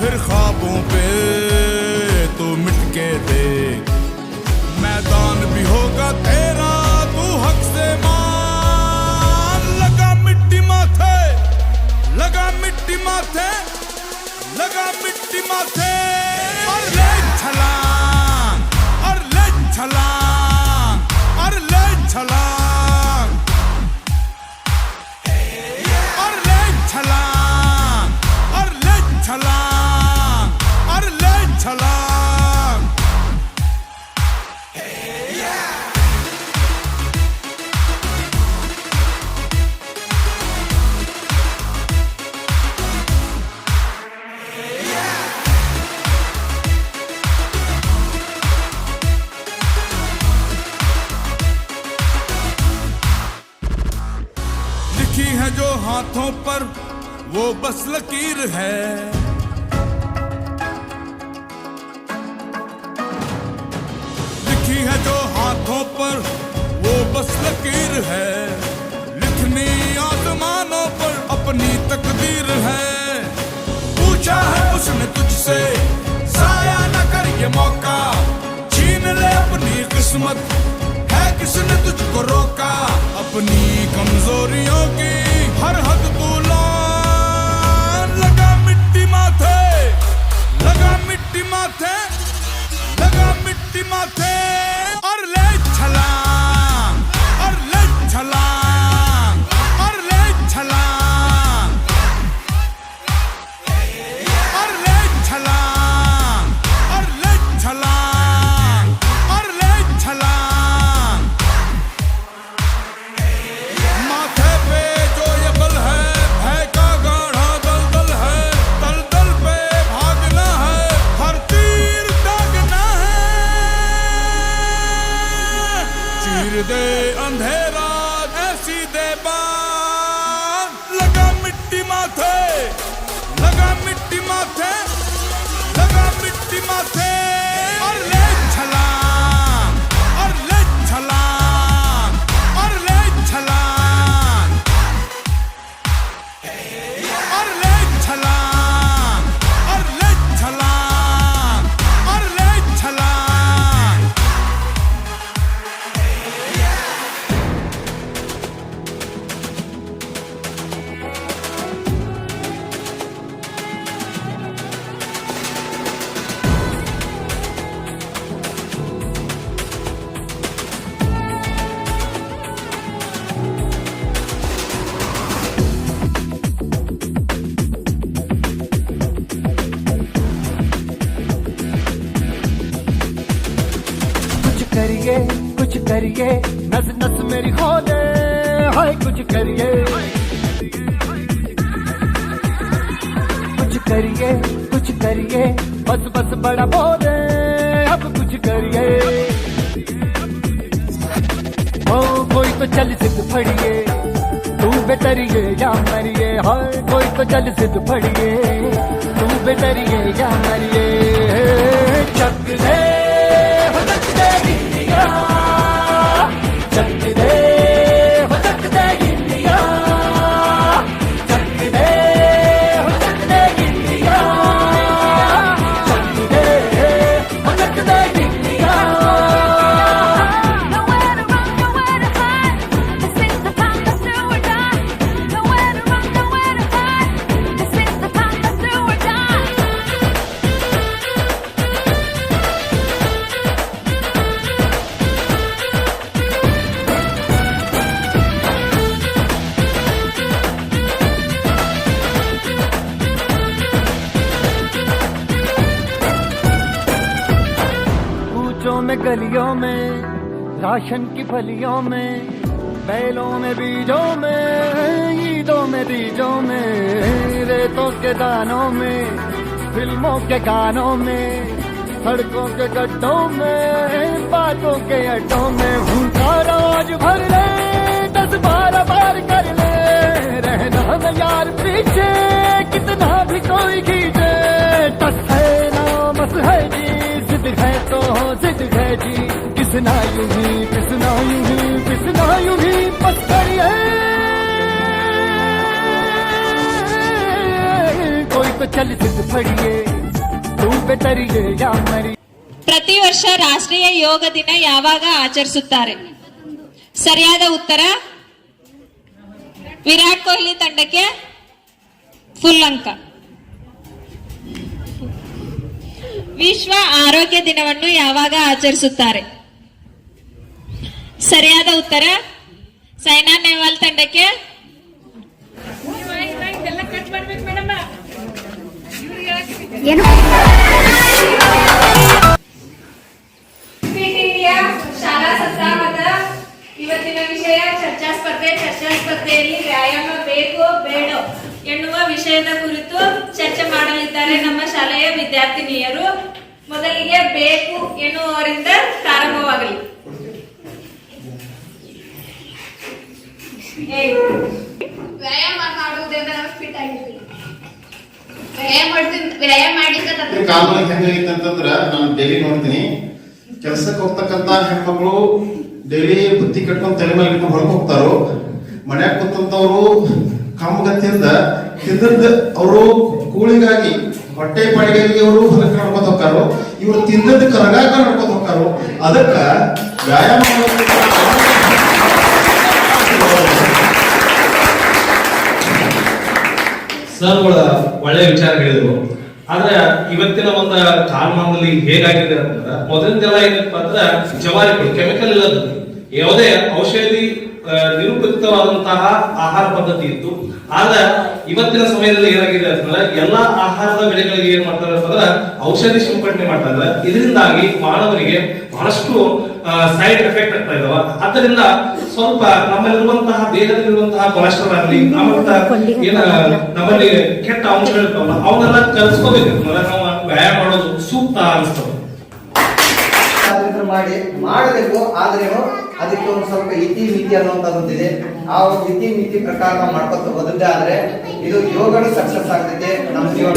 फिर ख्वाबों पे तो मिटके देख। मैदान भी होगा तेरा, तू हक से मान। लगा मिट्टी माथे, लगा मिट्टी माथे, लगा मिट्टी माथे। हाथों पर वो बस लकीर है। लिखी है जो हाथों पर वो बस लकीर है। लिखनी आसमानों पर अपनी तकदीर है। पूछा है उसने तुझसे, साया न कर ये मौका। छीन ले अपनी किस्मत, है किसने तुझको रोका? अपनी कमजोरियों की हर हक तू Martin Martin. करिए, कुछ करिए। नस नस मेरी खोले, हाय, कुछ करिए। कुछ करिए कुछ करिए। बस बस बड़ा बोले, अब कुछ करिए। ओ, कोई तो चल सिद्ध फड़िए, तू बेतरिए या मरिए। हाय, कोई तो चल सिद्ध फड़िए, तू बेतरिए या मरिए। चक दे राशन की फलियों में, बैलों में, बीजों में, ईदों में बीजों में, रेतों के दानों में, फ़िल्मों के गानों में, सड़कों के गड्ढों में, बातों के अड्डों में भूखा राज भर ले, दस बारह बार कर ले, रहना न यार पीछे, कितना भी कोई खींचे टस है ना, बस है जी, जिद है तो हो जिद है जी। किसना यूं ही किसना यूं ही किसना यूं ही बस करिए कोई तो चल जिद फड़िए तू बेतरिए या मरी ಪ್ರತಿ ವರ್ಷ ರಾಷ್ಟ್ರೀಯ ಯೋಗ ದಿನ ಯಾವಾಗ ಆಚರಿಸುತ್ತಾರೆ ಸರಿಯಾದ ಉತ್ತರ ವಿರಾಟ್ ಕೊಹ್ಲಿ ತಂಡಕ್ಕೆ ಫುಲ್ ಅಂಕ ವಿಶ್ವ ಆರೋಗ್ಯ ದಿನವನ್ನು ಯಾವಾಗ ಆಚರಿಸುತ್ತಾರೆ ಸರಿಯಾದ ಉತ್ತರ? ಸೈನಾ ನೆಹ್ವಾಲ್ ತಂಡಕ್ಕೆ? ಫಿಟ್ ಇಂಡಿಯಾ ಶಾಲಾ ಸಪ್ತಾಹದ ಇವತ್ತಿನ ವಿಷಯ ಚರ್ಚಾ ಸ್ಪರ್ಧೆ ಚರ್ಚಾ ಸ್ಪರ್ಧೆಯಲ್ಲಿ ವ್ಯಾಯಾಮ ಬೇಕು ಬೇಡೋ ಎನ್ನುವ ವಿಷಯದ ಕುರಿತು ಚರ್ಚೆ ಮಾಡಲಿದ್ದಾರೆ ನಮ್ಮ ಶಾಲೆಯ ವಿದ್ಯಾರ್ಥಿನಿಯರು. ಮೊದಲಿಗೆ ಬೇಕು ಎನ್ನುವರಿಂದ ಪ್ರಾರಂಭವಾಗಲಿ. ವ್ಯಾಯಾಮ ಮಾಡುವುದರಿಂದ ನಾವು ಫಿಟ್ ವ್ಯಾಯಾಮ ನಾನು ಡೈಲಿ ನೋಡ್ತೀನಿ. ಕೆಲ್ಸಕ್ಕೆ ಹೋಗ್ತಕ್ಕಂತ ಹೆಣ್ಮಕ್ಳು ಡೈಲಿ ಬುತ್ತಿ ಕಟ್ಕೊಂಡು ತಲೆ ಮೇಲೆ ಇಟ್ಕೊಂಡು ಹೊರಗೆ ಹೋಗ್ತಾರೋ, ಮನ್ಯಾಗ ಕೂತಂತವ್ರು ಕಾಮಗತಿಯಿಂದ ತಿಂದದ್ದ ಅವರು ಕೂಳಿಗಾಗಿ, ಹೊಟ್ಟೆ ಪಾಡಿಗಾಗಿ ಅವರು ಹೊಲಕ್ಕೆ ನಡ್ಕೊತ ಹೋಗ್ತಾರೋ, ಇವ್ರು ತಿಂದದ್ದು ಕರಗಾಕ ನಡ್ಕೊತ ಹೋಗ್ತಾರೋ, ಅದಕ್ಕ ವ್ಯಾಯಾಮ ಸರ್ಗಳ ಒಳ್ಳೆಯ ವಿಚಾರ ಹೇಳಿದ್ರು ಆದ್ರೆ ಇವತ್ತಿನ ಒಂದು ಕಾಲಮಾನದಲ್ಲಿ ಹೇಗಾಗಿದೆ ಅಂತಂದ್ರೆ, ಮೊದಲಿಂದೆಲ್ಲ ಏನಪ್ಪ ಅಂದ್ರೆ ಜವಾರಿಗಳು ಕೆಮಿಕಲ್ ಇಲ್ಲದ ಯಾವುದೇ ಔಷಧಿ ನಿರುಪಯುಕ್ತವಾದಂತಹ ಆಹಾರ ಪದ್ಧತಿ ಇತ್ತು. ಆದ್ರೆ ಇವತ್ತಿನ ಸಮಯದಲ್ಲಿ ಏನಾಗಿದೆ ಅಂತಂದ್ರೆ, ಎಲ್ಲಾ ಆಹಾರದ ಬೆಳೆಗಳಿಗೆ ಏನ್ ಮಾಡ್ತಾರೆ ಅಂತಂದ್ರೆ, ಔಷಧಿ ಸಿಂಪಡಣೆ ಮಾಡ್ತಾರೆ ಇದರಿಂದಾಗಿ ಮಾನವರಿಗೆ ಬಹಳಷ್ಟು ಸೈಡ್ ಎಫೆಕ್ಟ್ ಆಗ್ತಾ ಇದಾವ. ಅದರಿಂದ ಸ್ವಲ್ಪ ನಮ್ಮಲ್ಲಿರುವಂತಹ ದೇಹದಲ್ಲಿರುವಂತಹ ಕೊಲೆಸ್ಟ್ರಾಲ್ ಆಗಲಿ ಏನ ನಮ್ಮಲ್ಲಿ ಕೆಟ್ಟ ಅಂಶಗಳು ಇರ್ತಾವಲ್ಲ ಅವನ್ನೆಲ್ಲ ಕಲಿಸ್ಕೋಬೇಕು. ನಾವು ವ್ಯಾಯಾಮ ಮಾಡೋದು ಸೂಕ್ತ ಅನಿಸ್ತದೆ. ಮಾಡಿ ಮಾಡಬೇಕು ಆದ್ರೆ ಅದಕ್ಕೆ ಒಂದು ಸ್ವಲ್ಪ ಇತಿ ಮಿತಿ ಅನ್ನುವಂಥದ್ದಿದೆ ಆ ಒಂದು ಇತಿ ಮಿತಿ ಪ್ರಕಾರ ನಾವು ಮಾಡ್ಕೊತ ಹೋದಂತೆ ಆದ್ರೆ ಇದು ಯೋಗನು ಸಕ್ಸಸ್ ಆಗ್ತೈತೆ. ನಮ್ಮ ಜೀವನ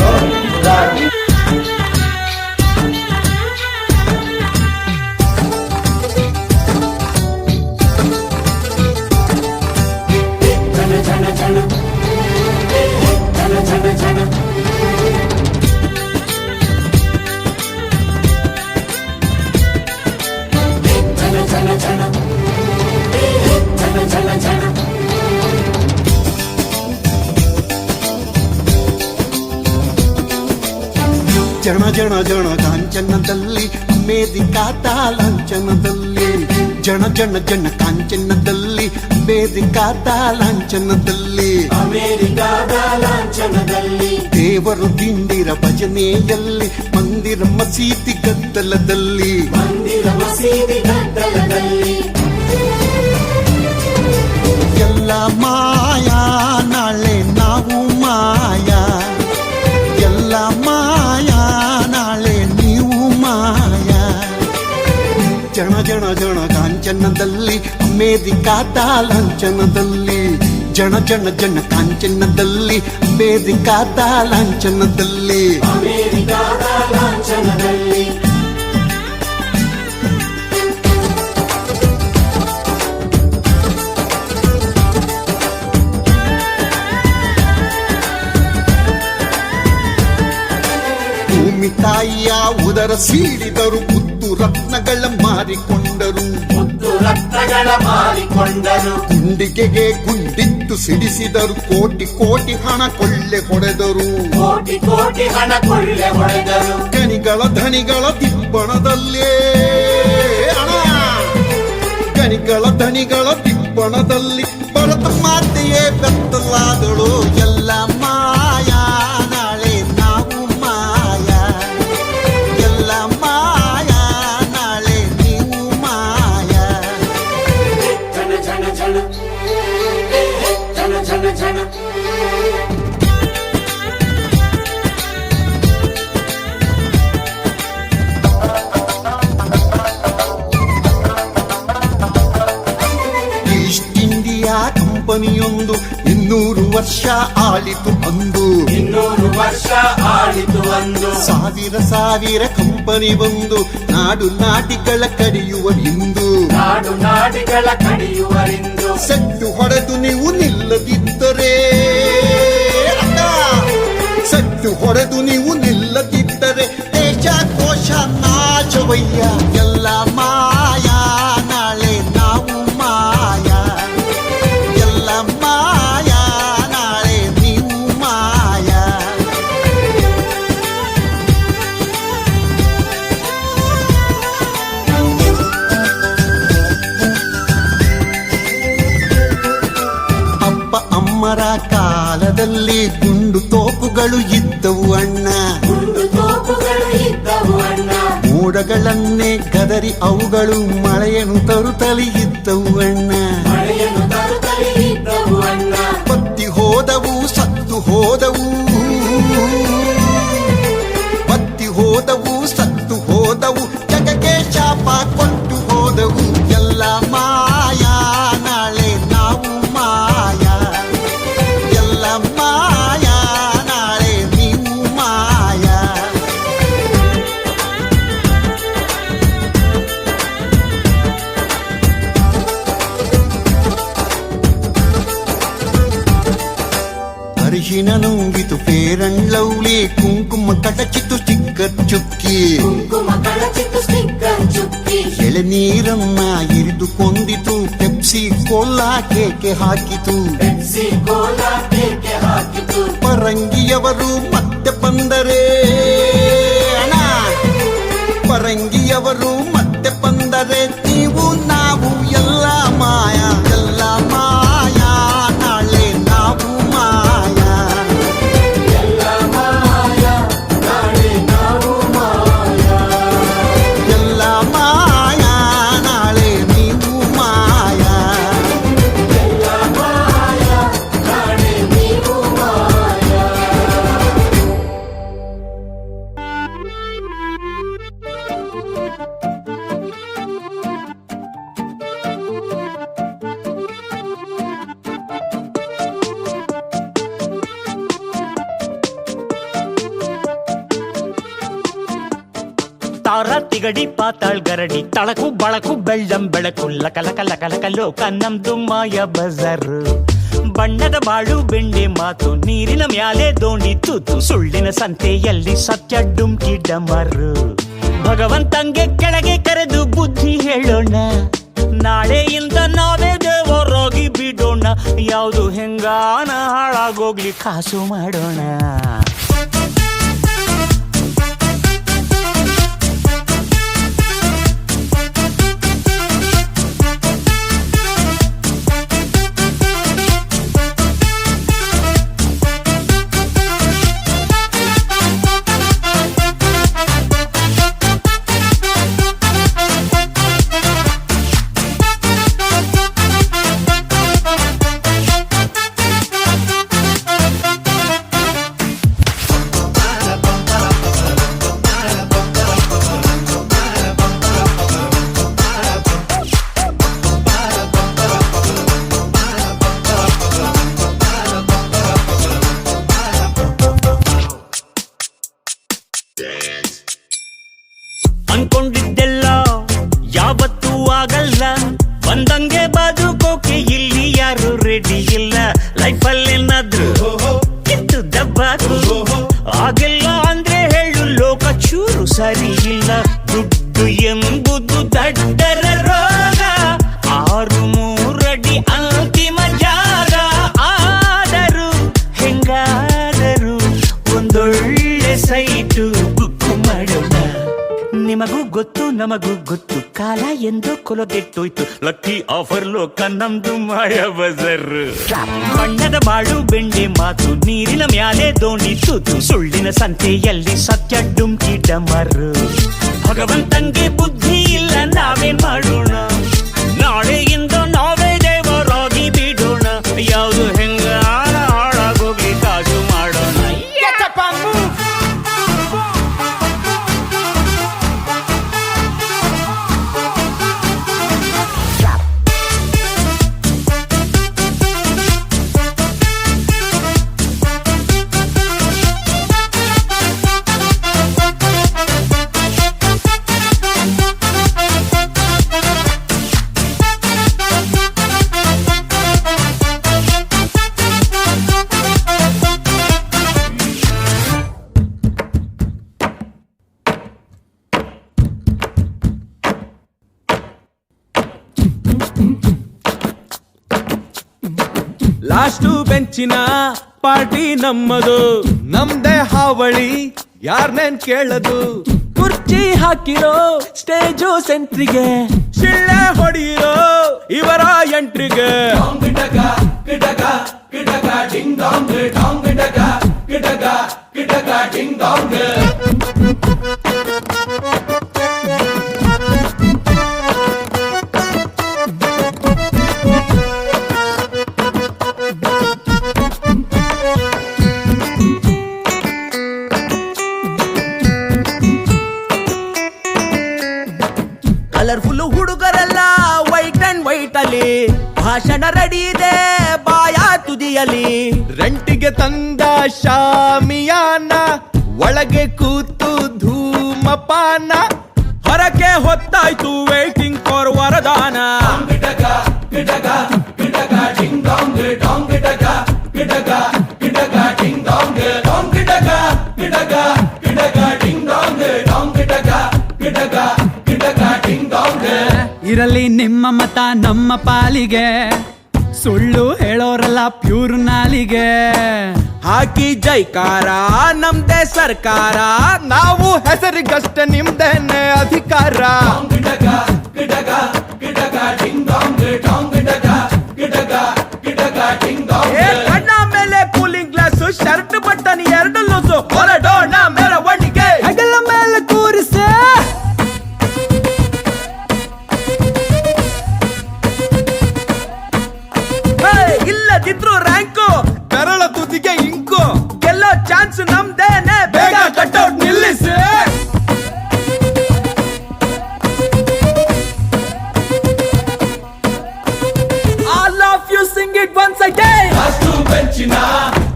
ಜನ ಜನ ಕಾಂಚನದಲ್ಲಿ ಮೇದಿಕಾತ ಲಾಂಛನದಲ್ಲಿ. ಜನ ಜನ ಜನ ಕಾಂಚನದಲ್ಲಿ ಮೇದಿಕಾತ ಲಾಂಛನದಲ್ಲಿ. ಅಮೇರಿಕಾದ ಲಾಂಛನದಲ್ಲಿ. ದೇವರು ದಿಂಡಿರ ಭಜನೆಯಲ್ಲಿ ಮಂದಿರ ಮಸೀದಿ ಗದ್ದಲದಲ್ಲಿ. ಮಂದಿರ ಮಸೀದಿ ಗದ್ದಲದಲ್ಲಿ. ಎಲ್ಲ ಮಾಯಾ ಜನ ಕಾಂಚನದಲ್ಲಿ ಮೇದಿಕಾತ ಲಾಂಛನದಲ್ಲಿ. ಜನ ಜನ ಜನ ಕಾಂಚನದಲ್ಲಿ ಲಾಂಛನದಲ್ಲಿ. ಅಮೇರಿಕಾದ ಲಾಂಛನದಲ್ಲಿ. ಭೂಮಿ ತಾಯಿಯ ಉದರ ಸೀಳಿದರು ಮುತ್ತು ರತ್ನಗಳ ಮಾರಿಕೊಂಡರು. ಮುತ್ತು ರತ್ನಗಳ ಮಾರಿಕೊಂಡರು. ಗುಂಡಿಗೆಗೆ ಗುಂಡಿಟ್ಟು ಸಿಡಿಸಿದರು. ಕೋಟಿ ಕೋಟಿ ಹಣ ಕೊಳ್ಳೆ ಹೊಡೆದರು. ಕೋಟಿ ಕೋಟಿ ಹಣ ಕೊಳ್ಳೆ ಹೊಡೆದರು. ಗಣಿಗಳ ಧನಿಗಳ ತಿಪ್ಪಣದಲ್ಲೇ ಹಣ ಗಣಿಗಳ ಧನಿಗಳ ತಿಪ್ಪಣದಲ್ಲಿ ಭರತ ಮಾತೆಯೇ ಬೆತ್ತಲಾದಳು. ಎಲ್ಲ ವರ್ಷ ಆಳಿತು ಬಂದು ಇನ್ನೂರು ವರ್ಷ ಆಳಿತು ಒಂದು ಸಾವಿರ ಸಾವಿರ ಕಂಪನಿ ಬಂದು ನಾಡು ನಾಟಿಗಳ ಕಡಿಯುವರಿಂದು ನಾಡು ಕಡಿಯುವ ಕಡಿಯುವರಿಂದು ಸೆಟ್ಟು ಹೊಡೆದು ನೀವು ನಿಲ್ಲದಿದ್ದರೆ. ಸೆಟ್ಟು ಹೊಡೆದು ನೀವು ನಿಲ್ಲದಿದ್ದರೆ ದೇಶ ಕೋಶ ನಾಶವಯ್ಯ. ಕಾಲದಲ್ಲಿ ಗುಂಡು ತೋಪುಗಳು ಇದ್ದವು ಅಣ್ಣ. ಮೋಡಗಳನ್ನೇ ಕದರಿ ಅವುಗಳು ಮಳೆಯನ್ನು ತರುತ್ತಲೇ ಇದ್ದವು ಅಣ್ಣ. ಬತ್ತಿ ಹೋದವು ಸತ್ತು ಹೋದವು. ಅರಿಶಿನ ನುಂಗಿತು ಪೇರಂಡ್ಲೌಲಿ ಕುಂಕುಮ ಕಟಚಿತು ಚಿಕ್ಕ ಚುಕ್ಕಿ ಕುಂಕುಮ ಕಳಚಿತ್ತು ಸ್ಟಿಕ್ಕರ್ ಚುಕ್ಕಿ ಎಳೆನೀರನ್ನ ಇರಿದು ಕೊಂದಿತು ಪೆಪ್ಸಿ ಕೋಲಾ ಕೇಕೆ ಹಾಕಿತು ಬೆನ್ಸಿ ಕೋಲ ಕೇಕೆ ಹಾಕಿತು ಪರಂಗಿಯವರು ಮತ್ತೆ ಬಂದರೆ ಅಣ್ಣ ಪರಂಗಿಯವರು ಮತ್ತೆ ಬಂದರೆ ನೀವು ನಾವು ಎಲ್ಲ ಮಾಯ ಬಳಕು, ಬೆಳ್ಳಂ ಬೆಳಕು ಲಕ ಲಕ ಲಕ ಲಕ ಲೋಕ ನಮ್ದು ಮಾಯ ಬಜಾರು. ಬಣ್ಣದ ಬಾಳು ಬೆಂಡೆ ಮಾತು, ನೀರಿನ ಮ್ಯಾಲೆ ದೋಣಿ ತೂತು, ಸುಳ್ಳಿನ ಸಂತೆಯಲ್ಲಿ ಸತ್ಯ ಡುಮ್ಕಿ ಡಮರು. ಭಗವಂತಂಗೆ ಕೆಳಗೆ ಕರೆದು ಬುದ್ಧಿ ಹೇಳೋಣ. ನಾಳೆಯಿಂದ ನಾವೇ ದೇವರಾಗಿ ಬಿಡೋಣ. ಯಾವುದು ಹೆಂಗಾನ ಹಾಳಾಗೋಗ್ಲಿ ಕಾಸು ಮಾಡೋಣ. ಅನ್ಕೊಂಡಿದ್ದೆಲ್ಲ ಯಾವತ್ತೂ ಆಗಲ್ಲ. ಬಂದಂಗೆ ಬದುಕೋಕೆ ಇಲ್ಲಿ ಯಾರು ರೆಡಿ ಇಲ್ಲ. ಲೈಫ್ ಏನಾದ್ರು ಕಿತ್ತು ದಬ್ಬಾಕು. ಆಗಿಲ್ಲ ಅಂದ್ರೆ ಹೇಳು, ಲೋಕ ಚೂರು ಸರಿ ಇಲ್ಲ. ದುಡ್ಡು ಎಂಬುದು ದಡ್ಡರ ಗೊತ್ತು, ನಮಗೂ ಗೊತ್ತು. ಕಾಲ ಎಂದು ಕೊಲಗೆಟ್ಟೋಯ್ತು. ಲಕ್ಕಿ ಆಫರ್ ಲೋಕ ನಮ್ದು ಮಾಯ ಬಜರ್. ಬಣ್ಣದ ಬಾಳು ಬೆಂಡೆ ಮಾತು. ನೀರಿನ ಮ್ಯಾಲೆ ದೋಣಿ ತೂತು ಸುಳ್ಳಿನ ಸಂತೆಯಲ್ಲಿ ಸತ್ಯ ಡುಮ್ಕಿ ಡಮರು. ಭಗವಂತಂಗೆ ಬುದ್ಧಿ ಇಲ್ಲ, ನಾವೇನ್ ಮಾಡೋಣ? ನಾಳೆಯಿಂದ ಮೆಚ್ಚಿನ ಪಾರ್ಟಿ ನಮ್ಮದು. ನಮ್ದೇ ಹಾವಳಿ ಯಾರ್ನೇನ್ ಕೇಳದು? ಕುರ್ಚಿ ಹಾಕಿರೋ ಸ್ಟೇಜು ಸೆಂಟ್ರಿಗೆ. ಶಿಳ್ಳೆ ಹೊಡೆಯಿರೋ ಇವರ ಎಂಟ್ರಿಗೆ. ಕಲರ್ಫುಲ್ ಹುಡುಗರೆಲ್ಲ ವೈಟ್ ಅಂಡ್ ವೈಟ್ ಅಲ್ಲಿ ಭಾಷಣ ರೆಡಿ ಇದೆ ಬಾಯ ತುದಿಯಲಿ ರೆಂಟಿಗೆ ತಂದ ಶಾಮಿಯಾನ ಒಳಗೆ ಕೂತು ಧೂಮಪಾನ. ಹೊರಗೆ ಹೊತ್ತಾಯ್ತು ವೇಟಿಂಗ್ ಫಾರ್ ವರದಾನ. ಇರಲಿ ನಿಮ್ಮ ಮತ ನಮ್ಮ ಪಾಲಿಗೆ. ಸುಳ್ಳು ಹೇಳೋರಲ್ಲ ಪ್ಯೂರ್ ನಾಲಿಗೆ. ಹಾಕಿ ಜೈಕಾರ ನಮ್ದೇ ಸರ್ಕಾರ. ನಾವು ಹೆಸರಿಗಷ್ಟೇ ನಿಮ್ದೇನೆ ಅಧಿಕಾರ. ಬೆಂಚಿನ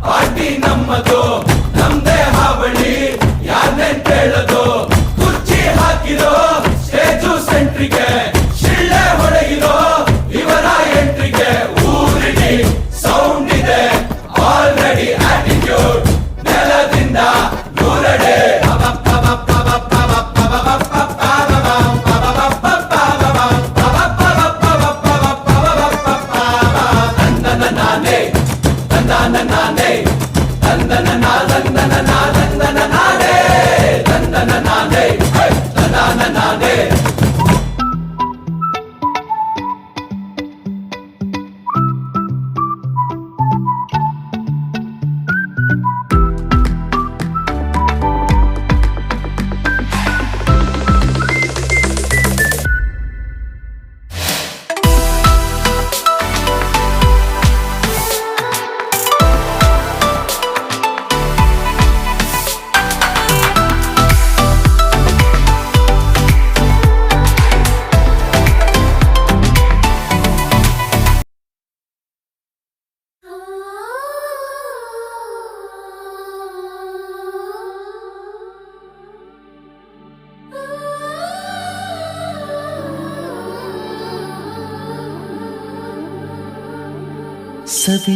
ಪಾರ್ಟಿ ನಮ್ಮದು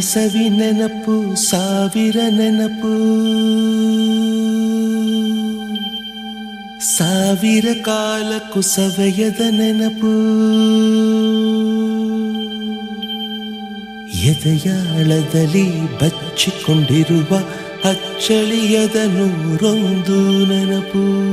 ಸವಿ ನೆನಪು ಸಾವಿರ ನೆನಪು. ಸಾವಿರ ಕಾಲ ಸವೆಯದ ನೆನಪು. ಎದೆಯಾಳದಲ್ಲಿ ಬಚ್ಚಿಕೊಂಡಿರುವ ಅಚ್ಚಳಿಯದ ನೂರೊಂದು ನೆನಪು.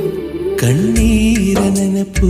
കണ്ണീരനപ്പൂ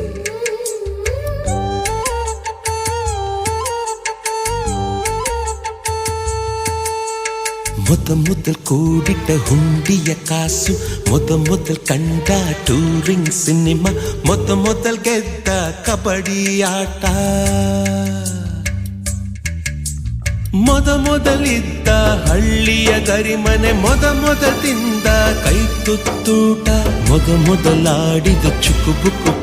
ಮೊದಲ್ ಕೂಡಿಟ್ಟ ಹುಂಡಿಯ ಕಾಸು ಮೊದಲ್ ಕಂಡ ಟೂರಿಂಗ್ ಸಿನಿಮಾ ಮೊದ ಮೊದಲ್ ಗೆದ್ದ ಕಬಡ್ಡಿ ಆಟ ಮೊದ ಮೊದಲಿದ್ದ ಹಳ್ಳಿಯ ಗರಿಮನೆ ಮೊದ ಮೊದಲಿಂದ ಕೈ ತುತ್ತೂಟ ಮೊದ ಮೊದಲಾಡಿದ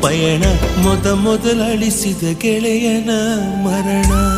ಪಯಣ ಮೊದ ಮೊದಲಳಿಸಿದ ಗೆಳೆಯನ ಮರಣ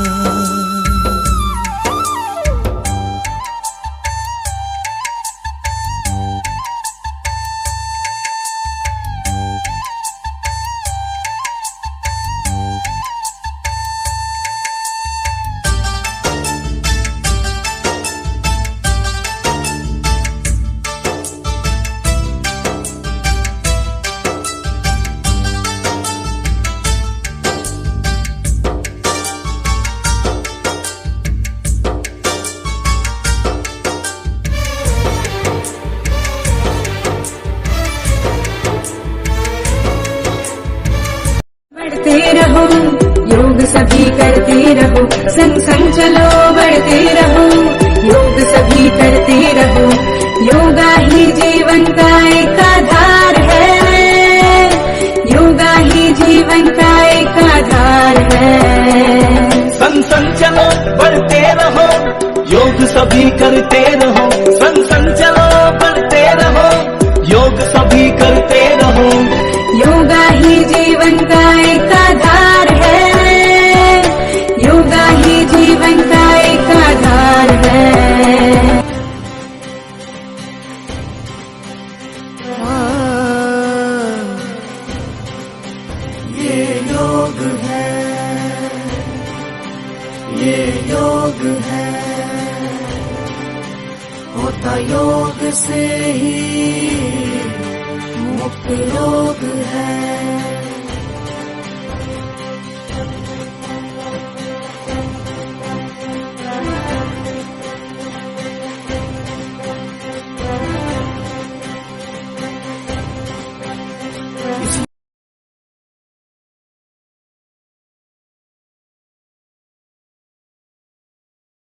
बढ़ते रहो, योग सभी करते रहो। योगा ही जीवन का एक आधार है। योगा ही जीवन का एक आधार है। संग सन चलो बढ़ते रहो। योग सभी करते रहो।